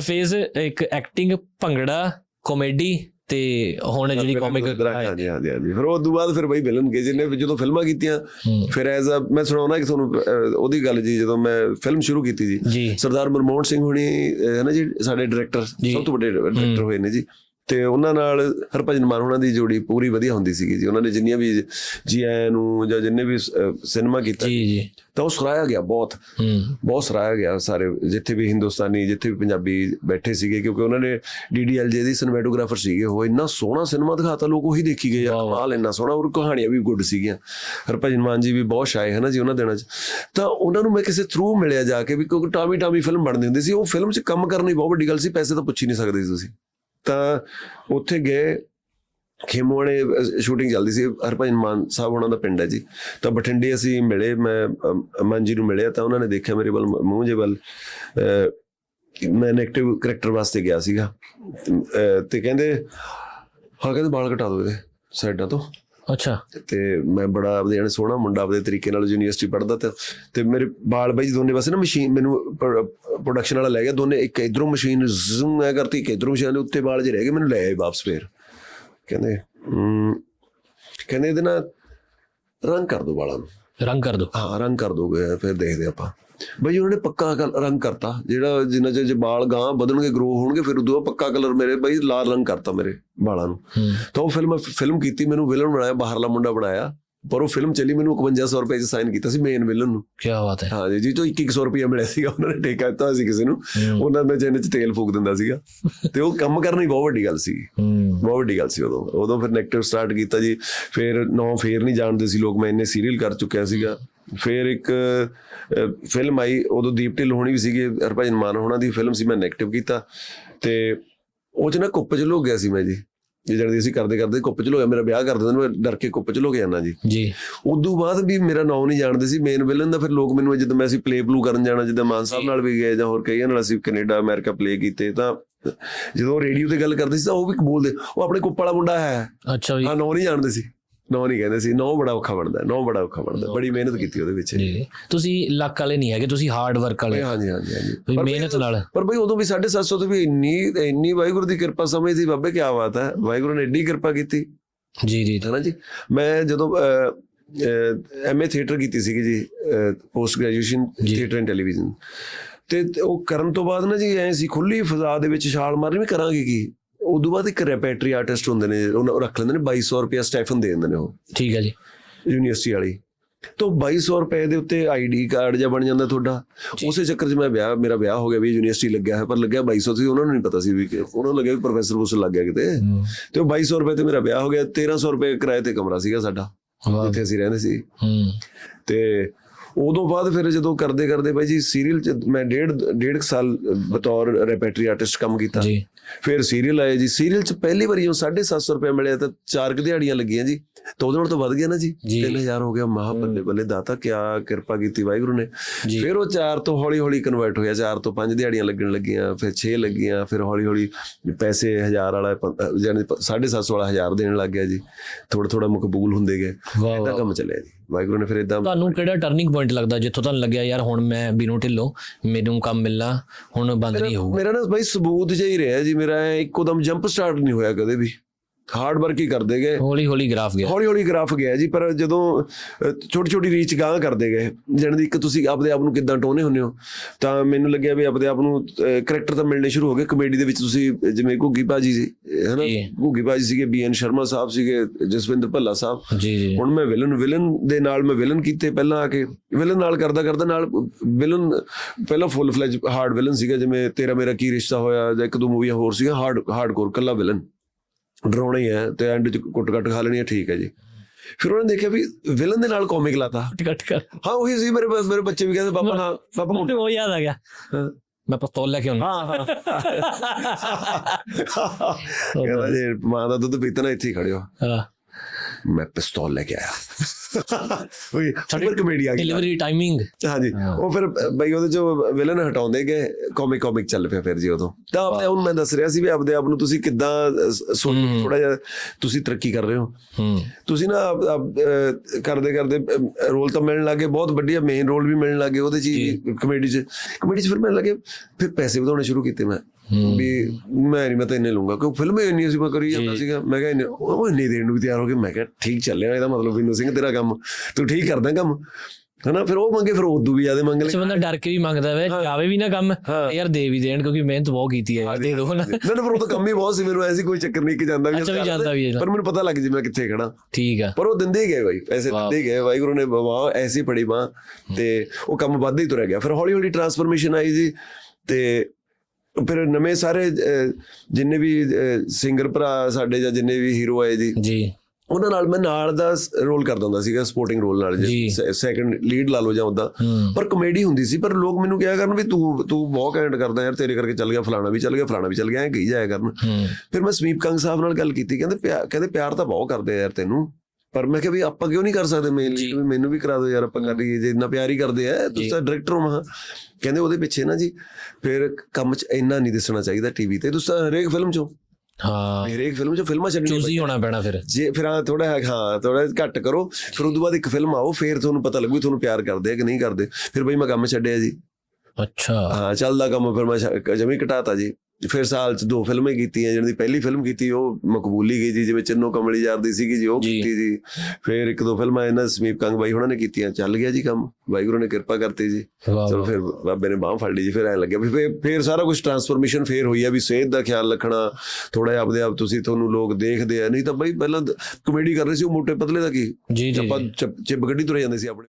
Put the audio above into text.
Phase ਇੱਕ acting bhangra comedy ਤੇ ਹੁਣ ਜਿਹੜੀ ਕਾਮਿਕ ਹਾਂਜੀ ਹਾਂਜੀ ਹਾਂਜੀ। ਫਿਰ ਉਹ ਤੋਂ ਬਾਅਦ ਫਿਰ ਬਈ ਵਿਲਨ ਕੇ ਜਿਹਨੇ ਜਦੋਂ ਫਿਲਮਾਂ ਕੀਤੀਆਂ ਫਿਰ ਐਜ਼ ਅ ਮੈਂ ਸੁਣਾਉਣਾ ਕਿ ਤੁਹਾਨੂੰ ਉਹਦੀ ਗੱਲ ਜੀ ਜਦੋਂ ਮੈਂ ਫਿਲਮ ਸ਼ੁਰੂ ਕੀਤੀ ਜੀ। ਸਰਦਾਰ ਮਨਮੋਹਨ ਸਿੰਘ ਹੁਣੀ ਹੈ ਨਾ ਜੀ ਸਾਡੇ ਡਾਇਰੈਕਟਰ। ਸਭ ਤੋਂ ਵੱਡੇ ਡਾਇਰੈਕਟਰ ਹੋਏ ਨੇ ਜੀ। ਤੇ ਉਹਨਾਂ ਨਾਲ ਹਰਭਜਨ ਮਾਨ ਉਹਨਾਂ ਦੀ ਜੋੜੀ ਪੂਰੀ ਵਧੀਆ ਹੁੰਦੀ ਸੀਗੀ ਜੀ। ਉਹਨਾਂ ਨੇ ਜਿੰਨੀਆਂ ਵੀ ਜੀ ਆਇਆਂ ਨੂੰ ਜਾਂ ਜਿੰਨੇ ਵੀ ਸਿਨੇਮਾ ਕੀਤਾ ਜੀ ਜੀ। ਤਾਂ ਉਹ ਸਰਾਇਆ ਗਿਆ ਬਹੁਤ। ਹੂੰ। ਬਹੁਤ ਸਰਾਇਆ ਗਿਆ ਸਾਰੇ ਜਿੱਥੇ ਵੀ ਹਿੰਦੁਸਤਾਨੀ ਜਿੱਥੇ ਵੀ ਪੰਜਾਬੀ ਬੈਠੇ ਸੀਗੇ ਕਿਉਂਕਿ ਉਹਨਾਂ ਨੇ ਡੀਡੀਐਲਜੇ ਦੀ ਸਿਨੇਮੈਟੋਗ੍ਰਾਫਰ ਸੀਗੇ। ਉਹ ਇੰਨਾ ਸੋਹਣਾ ਸਿਨੇਮਾ ਦਿਖਾਤਾ ਲੋਕ ਉਹੀ ਦੇਖੀ ਗਏ ਯਾਰ। ਕਮਾਲ ਇੰਨਾ ਸੋਹਣਾ ਔਰ ਕਹਾਣੀਆਂ ਵੀ ਗੁੱਡ ਸੀਗੀਆਂ। ਹਰਭਜਨ ਮਾਨ ਜੀ ਵੀ ਬਹੁਤ ਸ਼ਾਏ ਹੈ ਨਾ ਜੀ ਉਹਨਾਂ ਦਿਨਾਂ 'ਚ। ਤਾਂ ਉਹਨਾਂ ਨੂੰ ਮੈਂ ਕਿਸੇ ਥਰੂ ਮਿਲਿਆ ਜਾ ਕੇ ਵੀ ਕਿਉਂਕਿ ਟਾਮੀ ਟਾਮੀ ਫਿਲਮ ਬਣਦੀ ਹੁੰਦੀ ਸੀ। ਉਹ ਫਿਲਮ 'ਚ ਕੰਮ ਕਰਨੀ ਬਹੁਤ ਵੱਡੀ ਗੱਲ ਸੀ ਪੈਸੇ ਤਾਂ ਪੁੱਛ ਹੀ ਨਹੀਂ ਸਕਦੇ ਤੁਸੀਂ। ਤਾਂ ਉੱਥੇ ਗਏ। ਖੇਮੋ ਨੇ ਸ਼ੂਟਿੰਗ ਚੱਲਦੀ ਸੀ। ਹਰਭਜਨ ਮਾਨ ਸਾਹਿਬ ਉਹਨਾਂ ਦਾ ਪਿੰਡ ਹੈ ਜੀ। ਤਾਂ ਬਠਿੰਡੇ ਅਸੀਂ ਮਿਲੇ ਮੈਂ ਅਮ, ਜੀ ਨੂੰ ਮਿਲਿਆ ਤਾਂ ਉਹਨਾਂ ਨੇ ਦੇਖਿਆ ਮੇਰੇ ਵੱਲ ਮੂੰਹ ਜੇ ਵੱਲ। ਅਹ, ਮੈਂ ਨੈਗੇਟਿਵ ਕੈਰੈਕਟਰ ਵਾਸਤੇ ਗਿਆ ਸੀਗਾ। ਤੇ ਕਹਿੰਦੇ ਹਾਂ ਕਹਿੰਦੇ ਵਾਲ ਕਟਾ ਦਿਓ ਇਹਦੇ ਸਾਈਡਾਂ ਤੋਂ। ਅੱਛਾ। ਤੇ ਮੈਂ ਬੜਾ ਆਪਦੇ ਜਾਨੇ ਸੋਹਣਾ ਮੁੰਡਾ ਆਪਦੇ ਤਰੀਕੇ ਨਾਲ ਯੂਨੀਵਰਸਿਟੀ ਪੜ੍ਹਦਾ ਤੇ ਤੇ ਮੇਰੇ ਬਾਲ ਬਾਈ ਜੀ ਦੋਨੇ ਪਾਸੇ ਨਾ ਮਸ਼ੀਨ ਮੈਨੂੰ ਪ੍ਰੋਡਕਸ਼ਨ ਵਾਲਾ ਲੈ ਗਿਆ ਦੋਨੇ ਇੱਕ ਇਧਰੋਂ ਮਸ਼ੀਨ ਜ਼ੂਮ ਐ ਕਰਤੀ ਇੱਕ ਇਧਰੋਂ ਮਸ਼ੀਨ ਦੇ ਉੱਤੇ ਬਾਲ ਜੇ ਰਹਿ ਗਏ ਮੈਨੂੰ ਲੈ ਆਏ ਵਾਪਸ ਫੇਰ। ਕਹਿੰਦੇ ਕਹਿੰਦੇ ਇਹਦੇ ਨਾਲ ਰੰਗ ਕਰ ਦੋ ਵਾਲਾਂ ਨੂੰ। ਰੰਗ ਕਰ ਦੋ। ਹਾਂ ਰੰਗ ਕਰ ਦੋਗੇ ਫਿਰ ਦੇਖਦੇ ਆਪਾਂ। ਬਈ ਉਹਨਾਂ ਨੇ ਪੱਕਾ ਰੰਗ ਕਰਤਾ। ਜਿਹੜਾ ਜਿੰਨਾ ਚਿਰ ਜੇ ਵਾਲ ਗਾਂ ਵਧਣਗੇ ਗਰੋ ਹੋਣਗੇ ਫਿਰ ਉਦੋਂ ਪੱਕਾ ਕਲਰ ਮੇਰੇ ਬਈ ਲਾਲ ਰੰਗ ਕਰਤਾ ਮੇਰੇ ਵਾਲਾਂ ਨੂੰ। ਹੂੰ। ਤਾਂ ਉਹ ਫਿਲਮ ਫਿਲਮ ਕੀਤੀ ਮੈਨੂੰ ਵਿਲਨ ਬਣਾਇਆ ਬਾਹਰਲਾ ਮੁੰਡਾ ਬਣਾਇਆ। ਪਰ ਉਹ ਫਿਲਮ ਚੱਲੀ ਮੈਨੂੰ 5100 ਰੁਪਏ ਚ ਸਾਈਨ ਕੀਤਾ ਸੀ ਮੇਨ ਵਿਲਨ ਨੂੰ। ਕੀ ਬਾਤ ਹੈ। ਹਾਂ ਜੀ ਜੀ ਤੋਂ 2100 ਰੁਪਏ ਮਿਲਿਆ ਸੀਗਾ ਉਹਨਾਂ ਨੇ ਠੇਕਾ ਦਿੱਤਾ ਸੀ ਕਿਸੇ ਨੂੰ। ਹੂੰ। ਉਹਨਾਂ ਨੇ ਚੈਨ ਚ ਤੇਲ ਫੂਕ ਦਿੰਦਾ ਸੀਗਾ। ਤੇ ਉਹ ਕੰਮ ਕਰਨੀ ਬਹੁਤ ਵੱਡੀ ਗੱਲ ਸੀ। ਹੂੰ। ਬਹੁਤ ਵੱਡੀ ਗੱਲ ਸੀ ਉਦੋਂ। ਉਦੋਂ ਫਿਰ ਨੈਗੇਟਿਵ ਸਟਾਰਟ ਕੀਤਾ ਜੀ। ਫਿਰ ਨੌ ਫੇਰ ਨਹੀਂ ਜਾਣਦੇ ਸੀ ਲੋਕ ਮੈਂ ਇੰਨੇ ਸੀਰੀਅਲ ਕਰ ਚੁੱਕਿਆ ਸੀਗਾ। ਫਿਰ ਇੱਕ ਫਿਲਮ ਆਈ ਉਦੋਂ ਦੀਪ ਢਿੱਲ ਹੋਣੀ ਵੀ ਸੀਗੇ ਹਰਭਜਨ ਮਾਨ ਹੋਣਾ ਦੀ ਫਿਲਮ ਸੀ ਮੈਂ ਨੈਗੇਟਿਵ ਕੀਤਾ। ਤੇ ਉਹ ਚ ਨਾ ਕੁੱਪ ਚ ਲੁਕ ਗਿਆ ਸੀ ਮੈਂ ਜੀ। ਜੇ ਜਲਦੀ ਅਸੀਂ ਕਰਦੇ ਕਰਦੇ ਕੁੱਪ ਚ ਲੁਕ ਗਿਆ ਮੇਰਾ ਵਿਆਹ ਕਰ ਦਿੰਦੇ ਨੇ, ਮੈਂ ਡਰ ਕੇ ਕੁੱਪ ਚ ਲੁਕ ਜਾਣਾ ਜੀ। ਜੀ। ਉਦੋਂ ਬਾਅਦ ਵੀ ਮੇਰਾ ਨਾਮ ਨਹੀਂ ਜਾਣਦੇ ਸੀ ਮੇਨ ਵਿਲਨ ਦਾ ਫਿਰ ਲੋਕ ਮੈਨੂੰ ਜਦੋਂ ਮੈਂ ਅਸੀਂ ਪਲੇ ਬਲੂ ਕਰਨ ਜਾਣਾ ਜਿੱਦਾਂ ਮਾਨ ਸਾਹਿਬ ਨਾਲ ਵੀ ਗਏ ਜਾਂ ਹੋਰ ਕਈਆਂ ਨਾਲ ਅਸੀਂ ਕੈਨੇਡਾ ਅਮਰੀਕਾ ਪਲੇ ਕੀਤੇ ਤਾਂ ਜਦੋਂ ਰੇਡੀਓ ਤੇ ਗੱਲ ਕਰਦੇ ਸੀ ਤਾਂ ਉਹ ਵੀ ਬੋਲਦੇ ਉਹ ਆਪਣੇ ਕੁੱਪ ਵਾਲਾ ਮੁੰਡਾ ਹੈ। ਅੱਛਾ ਜੀ। ਹਾਂ ਨੋ ਨਹੀਂ ਜਾਣਦੇ ਸੀ। ਨੋ ਨਹੀਂ ਕਹਿੰਦੇ ਸੀ ਨੋ ਬੜਾ ਔਖਾ ਬਣਦਾ ਨੋ ਬੜਾ ਔਖਾ ਬਣਦਾ ਬੜੀ ਮਿਹਨਤ ਕੀਤੀ ਉਹਦੇ ਵਿੱਚ। ਜੀ। ਤੁਸੀਂ ਲੱਕ ਵਾਲੇ ਨਹੀਂ ਹੈਗੇ ਤੁਸੀਂ ਹਾਰਡ ਵਰਕ ਵਾਲੇ। ਹਾਂਜੀ ਹਾਂਜੀ ਹਾਂਜੀ। ਮਿਹਨਤ ਨਾਲ। ਪਰ ਬਈ ਉਦੋਂ ਵੀ 750 ਤੇ ਵੀ ਇੰਨੀ ਇੰਨੀ ਵਾਹਿਗੁਰੂ ਦੀ ਕਿਰਪਾ ਸਮਝਦੀ ਬਾਬੇ ਕੀ ਬਾਤ ਹੈ ਵਾਹਿਗੁਰੂ ਨੇ ਏਡੀ ਕਿਰਪਾ ਕੀਤੀ। ਜੀ ਜੀ ਹੈ ਨਾ ਜੀ? ਮੈਂ ਜਦੋਂ ਐਮਏ ਥੀਏਟਰ ਕੀਤੀ ਸੀਗੀ ਜੀ post graduation. Theatre and television ਤੇ ਉਹ ਕਰਨ ਤੋਂ ਬਾਅਦ ਨਾ ਜੀ ਐ ਸੀ ਖੁੱਲੀ ਫਜ਼ਾ ਦੇ ਵਿੱਚ ਛਾਲ ਮਾਰਨੀ ਵੀ ਕਰਾਂਗੇ ਕੀ? ਉਦੋਂ ਬਾਅਦ ਇੱਕ ਰੈਪੈਟਰੀ ਆਰਟਿਸਟ ਹੁੰਦੇ ਨੇ ਉਹ ਰੱਖ ਲੈਂਦੇ ਨੇ 2200 ਰੁਪਏ ਸਟਾਈਫਨ ਦੇ ਦਿੰਦੇ ਨੇ ਉਹ। ਠੀਕ ਹੈ ਜੀ। ਯੂਨੀਵਰਸਿਟੀ ਵਾਲੀ। ਤੋਂ 2200 ਰੁਪਏ ਦੇ ਉੱਤੇ ਆਈਡੀ ਕਾਰਡ ਜਾਂ ਬਣ ਜਾਂਦਾ ਤੁਹਾਡਾ। ਉਸੇ ਚੱਕਰ 'ਚ ਮੈਂ ਵਿਆਹ ਮੇਰਾ ਵਿਆਹ ਹੋ ਗਿਆ ਵੀ ਯੂਨੀਵਰਸਿਟੀ ਲੱਗਿਆ ਹੈ ਪਰ ਲੱਗਿਆ 2200 ਸੀ ਉਹਨਾਂ ਨੂੰ ਨਹੀਂ ਪਤਾ ਸੀ ਵੀ ਉਹਨਾਂ ਨੂੰ ਲੱਗਿਆ ਵੀ ਪ੍ਰੋਫੈਸਰ ਉਸ ਲੱਗ ਗਿਆ ਕਿਤੇ। ਤੇ ਉਹ 2200 ਰੁਪਏ ਤੇ ਮੇਰਾ ਵਿਆਹ ਹੋ ਗਿਆ 1300 ਰੁਪਏ ਕਿਰਾਏ ਤੇ ਕਮਰਾ ਸੀਗਾ ਸਾਡਾ ਜਿੱਥੇ ਅਸੀਂ ਰਹਿੰਦੇ ਸੀ। ਹੂੰ। ਤੇ ਉਦੋਂ ਬਾਅਦ ਫਿਰ ਜਦੋਂ ਕਰਦੇ ਕਰਦੇ ਬਾਈ ਜੀ ਸੀਰੀਅਲ ਚ ਮੈਂ ਡੇਢ ਡੇਢ ਸਾਲ ਬਤੌਰ ਰੈਪੈਟਰੀ ਆਰਟਿਸਟ ਕੰਮ ਕੀਤਾ। ਜੀ। ਫਿਰ ਸੀਰੀਅਲ ਆਏ ਜੀ। ਸੀਰੀਅਲ ਚ ਪਹਿਲੀ ਵਾਰੀ ਜਦੋਂ 750 ਰੁਪਏ ਮਿਲਿਆ ਤਾਂ ਚਾਰ ਕੁ ਦਿਹਾੜੀਆਂ ਲੱਗੀਆਂ ਜੀ। ਤਾਂ ਉਹਦੇ ਨਾਲ ਤਾਂ ਵੱਧ ਗਿਆ ਨਾ ਜੀ। ਜੀ। 3000 ਹੋ ਗਿਆ ਮਹਾ ਬੱਲੇ ਬੱਲੇ ਦਾਤਾ ਕਿਆ ਕਿਰਪਾ ਕੀਤੀ ਵਾਹਿਗੁਰੂ ਨੇ। ਫਿਰ ਉਹ ਚਾਰ ਤੋਂ ਹੌਲੀ ਹੌਲੀ ਕਨਵਰਟ ਹੋਇਆ। ਚਾਰ ਤੋਂ ਪੰਜ ਦਿਹਾੜੀਆਂ ਲੱਗਣ ਲੱਗੀਆਂ ਫਿਰ 6 ਲੱਗੀਆਂ ਫਿਰ ਹੌਲੀ ਹੌਲੀ ਪੈਸੇ ਹਜ਼ਾਰ ਵਾਲਾ ਪੰ- ਅਹ ਜਾਣੀ 750 ਵਾਲਾ ਹਜ਼ਾਰ ਦੇਣ ਲੱਗ ਗਿਆ ਜੀ। ਥੋੜਾ ਥੋੜਾ ਮਕਬੂਲ ਹੁੰਦੇ ਗਏ। ਵਾਹ ਕੰਮ ਚੱਲਿਆ ਜੀ। ਵਾਹਿਗੁਰੂ ਨੇ ਫਿਰ ਇਦਾਂ ਤੁਹਾਨੂੰ ਕਿਹੜਾ ਟਰਨਿੰਗ ਪੁਆਇੰਟ ਲੱਗਦਾ ਜਿੱਥੋਂ ਤੁਹਾਨੂੰ ਲੱਗਿਆ ਯਾਰ ਹੁਣ ਮੈਂ ਬਿਨੋ ਢਿੱਲੋਂ ਮੈਨੂੰ ਕੰਮ ਮਿਲਣਾ ਹੁਣ ਬੰਦ ਨਹੀਂ ਹੋਊਗਾ। ਮੇਰਾ ਨਾ ਬਾਈ ਸਬੂਤ ਜਿਹਾ ਹੀ ਰਿਹਾ ਜੀ ਮੇਰਾ ਇੱਕੋ ਦਮ ਜੰਪ ਸਟਾਰਟ ਨਹੀਂ ਹੋਇਆ ਕਦੇ ਵੀ। ਹਾਰਡ ਵਰਕ ਹੀ ਕਰਦੇ ਗਏ। ਹੌਲੀ ਹੌਲੀ ਗ੍ਰਾਫ ਗਿਆ। ਹੌਲੀ ਹੌਲੀ ਗ੍ਰਾਫ ਗਿਆ ਜੀ ਪਰ ਜਦੋਂ ਛੋਟੀ ਛੋਟੀ ਰੀਚ ਗਾਂ ਕਰਦੇ ਗਏ। ਜਾਣੀ ਦੀ ਇੱਕ ਤੁਸੀਂ ਆਪਦੇ ਆਪ ਨੂੰ ਕਿੱਦਾਂ ਟੋਨੇ ਹੁੰਦੇ ਹੋ ਤਾਂ ਮੈਨੂੰ ਲੱਗਿਆ ਵੀ ਆਪਦੇ ਆਪ ਨੂੰ ਕਰੈਕਟਰ ਤਾਂ ਮਿਲਣੇ ਸ਼ੁਰੂ ਹੋ ਗਏ। ਕਮੇਡੀ ਦੇ ਵਿੱਚ ਤੁਸੀਂ ਜਿਵੇਂ ਘੁੱਗੀ ਬਾਜੀ ਸੀ ਹੈ ਨਾ ਜੀ। ਘੁੱਗੀ ਬਾਜੀ ਸੀਗੇ ਬੀਐਨ ਸ਼ਰਮਾ ਸਾਹਿਬ ਸੀਗੇ ਜਸਵਿੰਦਰ ਭੱਲਾ ਸਾਹਿਬ। ਜੀ ਜੀ। ਹੁਣ ਮੈਂ ਵਿਲਨ ਵਿਲਨ ਦੇ ਨਾਲ ਮੈਂ ਵਿਲਨ ਕੀਤੇ ਪਹਿਲਾਂ ਆ ਕੇ। ਵਿਲਨ ਨਾਲ ਕਰਦਾ ਕਰਦਾ ਨਾਲ ਵਿਲਨ ਪਹਿਲਾਂ ਫੁੱਲ ਫਲੈਜ ਹਾਰਡ ਵਿਲਨ ਸੀਗਾ ਜਿਵੇਂ ਤੇਰਾ ਮੇਰਾ ਕੀ ਰਿਸ਼ਤਾ ਹੋਇਆ ਜਾਂ ਇੱਕ ਦੋ ਮੂਵੀਆਂ ਹੋਰ ਸੀਗੀਆਂ ਹਾਰਡ ਹਾਰਡਕੋਰ ਕੱਲਾ ਵਿਲਨ ਡਰਾਉਣਾ ਹੀ ਹੈ ਤੇ ਐਂਡ ਚ ਕੁੱਟ ਕੱਟ ਖਾ ਲੈਣੀ ਹੈ ਠੀਕ ਹੈ ਜੀ। ਫਿਰ ਉਹਨੇ ਦੇਖਿਆ ਵੀ ਵਿਲਨ ਦੇ ਨਾਲ ਕਾਮਿਕ ਲਾਤਾ। ਕੱਟ ਕਰ ਹਾਂ ਉਹੀ ਸੀ ਮੇਰੇ ਮੇਰੇ ਬੱਚੇ ਵੀ ਕਹਿੰਦੇ ਪਾਪਾ ਹਾਂ ਪਾਪਾ ਹੁਣ ਉਹ ਯਾਦ ਆ ਗਿਆ। ਹਾਂ। ਮੈਂ ਪਿਸਤੌਲ ਲੈ ਕੇ ਆਉਣਾ। ਹਾਂ ਕਹਿੰਦਾ ਜੀ ਮਾਂ ਦਾ ਦੁੱਧ ਪੀਤਾ ਨਾ ਇੱਥੇ ਹੀ ਖੜਿਓ ਹਾਂ। ਮੈਂ ਪਿਸਤੌਲ ਲੈ ਕੇ ਆਇਆ। ਉਹੀ ਸੁਪਰ ਕਮੇਡੀ ਆ। ਗਈ ਡਿਲੀਵਰੀ ਟਾਈਮਿੰਗ ਹਾਂਜੀ। ਉਹ ਫਿਰ ਬਈ ਉਹਦੇ ਚੋਂ ਵਿਲਨ ਹਟਾਉਂਦੇ ਗਏ ਕਾਮਿਕ ਕਾਮਿਕ ਚੱਲ ਪਿਆ ਫਿਰ ਜੀ ਉਦੋਂ। ਤਾਂ ਆਪਣੇ ਹੁਣ ਮੈਂ ਦੱਸ ਰਿਹਾ ਸੀ ਵੀ ਆਪਦੇ ਆਪ ਨੂੰ ਤੁਸੀਂ ਕਿੱਦਾਂ ਸੋਚ ਹਮ। ਥੋੜਾ ਜਿਹਾ ਤੁਸੀਂ ਤਰੱਕੀ ਕਰ ਰਹੇ ਹੋ। ਹੂੰ। ਤੁਸੀਂ ਨਾ ਕਰਦੇ ਕਰਦੇ ਰੋਲ ਤਾਂ ਮਿਲਣ ਲੱਗੇ ਬਹੁਤ ਵੱਡੀਆ ਮੇਨ ਰੋਲ ਵੀ ਮਿਲਣ ਲੱਗੇ ਉਹਦੇ ਚ ਕਮੇਡੀ ਚ। ਕਮੇਡੀ ਚ ਫਿਰ ਮੈਨੂੰ ਲੱਗੇ ਫਿਰ ਪੈਸੇ ਵਧਾਉਣੇ ਸ਼ੁਰੂ ਕੀਤੇ ਮੈਂ। ਵੀ ਮੈਂ ਨਹੀਂ ਮੈਂ ਤਾਂ ਇੰਨੇ ਲੂੰਗਾ ਕਿਉਂ? ਫਿਲਮ ਹੀ ਇੰਨੀ ਸੀ ਮੈਂ ਕਰੀ ਜਾਂਦਾ। ਸੀਗਾ। ਮੈਂ ਕਿਹਾ ਇੰਨੇ ਉਹ ਇੰਨੇ ਦੇਣ ਨੂੰ ਵੀ ਤਿਆਰ ਹੋ ਗਏ ਮੈਂ ਕਿਹਾ ਠੀਕ ਚੱਲਿਆ ਇਹਦਾ ਮਤਲਬ ਵਿਨੂ ਸਿੰਘ ਤੇਰਾ ਕੰਮ। ਤੂੰ ਠੀਕ ਕਰਦਾ ਕੰਮ? ਹਨਾ? ਫਿਰ ਉਹ ਮੰਗੇ ਫਿਰ ਉਦੋਂ ਵੀ ਜ਼ਿਆਦਾ ਮੰਗ ਲੈ ਬੰਦਾ ਡਰ ਕੇ ਵੀ ਮੰਗਦਾ ਵੇ ਜਾਵੇ ਵੀ ਨਾ ਕੰਮ। ਯਾਰ ਦੇ ਵੀ ਦੇਣ ਕਿਉਂਕਿ ਮਿਹਨਤ ਬਹੁਤ ਕੀਤੀ ਹੈ। ਯਾਰ ਦੇ ਦੋ ਨਾ। ਨਾ ਫਿਰ ਉਹ ਤਾਂ ਕੰਮ ਹੀ ਬਹੁਤ ਸੀ। ਮੈਨੂੰ ਐਸੀ ਕੋਈ ਚੱਕਰ ਨਹੀਂ ਕਿ ਜਾਂਦਾ ਵੀ ਅੱਛਾ ਵੀ ਕਰਦੇ। ਜਾਂਦਾ ਵੀ। ਪਰ ਮੈਨੂੰ ਪਤਾ ਲੱਗ ਜੀ ਮੈਂ ਕਿੱਥੇ ਖੜਾ। ਠੀਕ ਆ। ਪਰ ਉਹ ਦਿੰਦੇ ਗਏ ਬਾਈ। ਪੈਸੇ ਵਾਹ। ਦਿੰਦੇ ਗਏ। ਵਾਹਿਗੁਰੂ ਨੇ ਬਾਬਾ ਐਸੀ ਪੜੀ ਬਾਂਹ। ਤੇ ਉਹ ਕੰਮ ਵੱਧਦਾ ਹੀ ਤੁਰਿਆ ਗਿਆ। ਫਿਰ ਹੌਲੀ ਹੌਲੀ ਟਰਾਂਸਫਰਮੇਸ਼ਨ ਆਈ ਜੀ। ਤੇ ਫਿਰ ਨਵੇਂ ਸਾਰੇ ਜਿੰਨੇ ਵੀ ਸਿੰਗਰ ਭਰਾ ਸਾਡੇ ਜਾਂ ਜਿੰਨੇ ਵੀ ਹੀਰੋ ਆਏ ਜੀ ਜੀ। ਉਹਨਾਂ ਨਾਲ ਮੈਂ ਨਾਲ ਦਾ ਰੋਲ ਕਰਦਾ ਹੁੰਦਾ ਸੀਗਾ ਸਪੋਰਟਿੰਗ ਰੋਲ ਨਾਲ ਸੈਕੰਡ ਲੀਡ ਲਾ ਲਓ ਜਾਂ ਉਦਾਂ ਪਰ ਕਮੇਡੀ ਹੁੰਦੀ ਸੀ ਪਰ ਲੋਕ ਮੈਨੂੰ ਕਿਹਾ ਕਰਨ ਵੀ ਤੂੰ ਤੂੰ ਬਹੁਤ ਕੈਂਟ ਕਰਦਾ ਯਾਰ ਤੇਰੇ ਕਰਕੇ ਚੱਲ ਗਿਆ ਫਲਾਣਾ ਵੀ ਚੱਲ ਗਿਆ ਫਲਾਣਾ ਵੀ ਚੱਲ ਗਿਆ ਐ ਕਹੀ ਜਾਇਆ ਕਰਨ। ਫਿਰ ਮੈਂ ਸਮੀਪ ਕੰਗ ਸਾਹਿਬ ਨਾਲ ਗੱਲ ਕੀਤੀ ਕਹਿੰਦੇ ਕਹਿੰਦੇ ਪਿਆਰ ਤਾਂ ਬਹੁਤ ਕਰਦੇ ਆ ਯਾਰ ਤੈਨੂੰ। ਪਰ ਮੈਂ ਕਿਹਾ ਵੀ ਆਪਾਂ ਕਿਉਂ ਨਹੀਂ ਕਰ ਸਕਦੇ ਮੇਨ ਜੀ। ਵੀ ਮੈਨੂੰ ਵੀ ਕਰਾ ਦਿਓ ਯਾਰ ਆਪਾਂ ਕਰ ਲਈਏ ਜੇ ਇੰਨਾ ਪਿਆਰ ਹੀ ਕਰਦੇ ਆ ਤੁਸੀਂ ਤਾਂ ਡਾਇਰੈਕਟਰ ਹੋ ਮਹਾ ਕਹਿੰਦੇ ਉਹਦੇ ਪਿੱਛੇ ਨਾ ਜੀ ਫਿਰ ਕੰਮ 'ਚ ਇੰਨਾ ਨਹੀਂ ਦਿਸਣਾ ਚਾਹੀਦਾ ਟੀਵੀ ਤੇ। ਤੁਸੀਂ ਹਰੇਕ ਫਿਲਮ 'ਚੋਂ। ਹਾਂ। ਹਰੇਕ ਫਿਲਮ 'ਚ ਫਿਲਮਾਂ ਛੱਡਣੀਆਂ ਚੂਜ਼ੀ ਹੋਣਾ ਪੈਣਾ ਫਿਰ। ਜੇ ਫਿਰ ਆ ਥੋੜਾ ਹਾਂ ਥੋੜਾ ਘੱਟ ਕਰੋ। ਫਿਰ ਤੋਂ ਬਾਅਦ ਇੱਕ ਫਿਲਮ ਆਓ ਫਿਰ ਤੁਹਾਨੂੰ ਪਤਾ ਲੱਗੂ ਤੁਹਾਨੂੰ ਪਿਆਰ ਕਰਦੇ ਆ ਕਿ ਨਹੀਂ ਕਰਦੇ। ਫਿਰ ਬਈ ਮੈਂ ਕੰਮ ਛੱਡਿਆ ਜੀ। ਅੱਛਾ। ਹਾਂ ਚੱਲਦਾ ਕੰਮ ਫਿਰ ਮੈਂ ਜਮੀ ਘਟਾਤਾ ਜੀ। ਫਿਰ ਸਾਲ ਚ ਦੋ ਫਿਲਮਾਂ ਕੀਤੀਆਂ ਜਿਹਨਾਂ ਦੀ ਪਹਿਲੀ ਫਿਲਮ ਕੀਤੀ ਉਹ ਮਕਬੂਲੀ ਗਈ ਜੀ ਜਿਵੇਂ ਚੰਨੋ ਕਮਲੀ ਯਾਰ ਦੀ ਸੀਗੀ ਜੀ ਉਹ। ਕੀਤੀ ਜੀ। ਫਿਰ ਇੱਕ ਦੋ ਫਿਲਮਾਂ ਇਹਨਾਂ ਸਮੀਪ ਕੰਗ ਬਾਈ ਉਹਨਾਂ ਨੇ ਕੀਤੀਆਂ ਚੱਲ ਗਿਆ ਜੀ ਕੰਮ। ਵਾਹਿਗੁਰੂ ਨੇ ਕਿਰਪਾ ਕਰਤੀ ਜੀ। ਚਲੋ। ਫਿਰ ਬਾਬੇ ਨੇ ਬਾਹ ਫੜ ਲਈ ਜੀ ਫਿਰ ਐ ਲੱਗਿਆ ਵੀ ਫਿਰ- ਫਿਰ ਸਾਰਾ ਕੁਝ ਟਰਾਂਸਫਰਮੇਸ਼ਨ ਫੇਰ ਹੋਈ ਆ ਵੀ ਸਿਹਤ ਦਾ ਖਿਆਲ ਰੱਖਣਾ ਥੋੜਾ ਜਿਹਾ ਆਪਦੇ ਆਪ ਤੁਸੀਂ ਤੁਹਾਨੂੰ ਲੋਕ ਦੇਖਦੇ ਆ। ਨਹੀਂ ਤਾਂ ਬਾਈ ਪਹਿਲਾਂ ਕਮੇਡੀ ਕਰ ਰਹੇ ਸੀ ਉਹ ਮੋਟੇ ਪਤਲੇ ਦਾ ਕੀ? ਜੀ ਜੀ ਆਪਾਂ ਚਿਪ ਗੱਡੀ ਤੁਰੇ ਜਾਂਦੇ ਸੀ ਆਪਣੇ।